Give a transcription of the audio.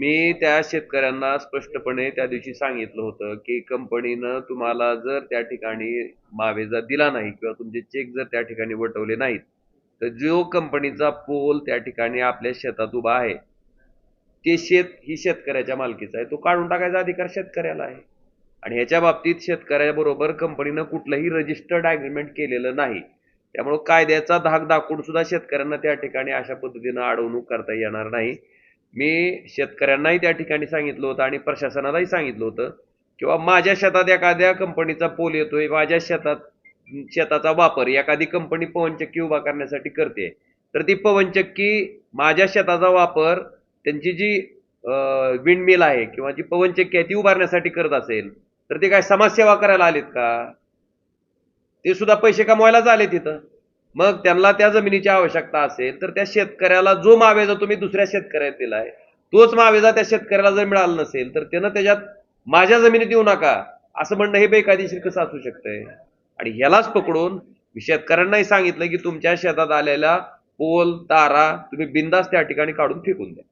मी त्या शेतकऱ्यांना स्पष्टपणे त्या दिवशी सांगितलं होतं की कंपनीनं तुम्हाला जर त्या ठिकाणी मावेजा दिला नाही किंवा तुमचे चेक जर त्या ठिकाणी वटवले नाहीत तर जो कंपनीचा पोल त्या ठिकाणी आपल्या शेतात उभा आहे ते शेत ही शेतकऱ्याच्या मालकीचा आहे. तो काढून टाकायचा अधिकार शेतकऱ्याला आहे. आणि ह्याच्या बाबतीत शेतकऱ्याबरोबर कंपनीनं कुठलंही रजिस्टर्ड ॲग्रीमेंट केलेलं नाही. त्यामुळं कायद्याचा धाक दाखवून सुद्धा शेतकऱ्यांना त्या ठिकाणी अशा पद्धतीनं अडवणूक करता येणार नाही. मी शेतकऱ्यांनाही त्या ठिकाणी सांगितलं होतं आणि प्रशासनालाही सांगितलं होतं किंवा माझ्या शेतात एखाद्या कंपनीचा पोल येतोय माझ्या शेतात शेताचा वापर एखादी कंपनी पवनचक्की उभा करण्यासाठी करते तर ती पवनचक्की माझ्या शेताचा वापर त्यांची जी विंडमिल आहे किंवा जी पवनचक्की आहे ती उभारण्यासाठी करत असेल तर ते काय समाजसेवा करायला आलेत का? ते सुद्धा पैसे कमवायलाच आले तिथं. मग त्यांना त्या जमिनीची आवश्यकता असेल तर त्या शेतकऱ्याला जो मावेजा तुम्ही दुसऱ्या शेतकऱ्याला दिलाय तोच मावेजा त्या शेतकऱ्याला जर मिळाला नसेल तर त्यानं त्याच्यात माझ्या जमिनीत येऊ नका असं म्हणणं हे बेकायदेशीर कसं असू शकतंय? आणि ह्यालाच पकडून शेतकऱ्यांनाही सांगितलं की तुमच्या शेतात आलेला पोल तारा तुम्ही बिंदास त्या ठिकाणी काढून फेकून द्या.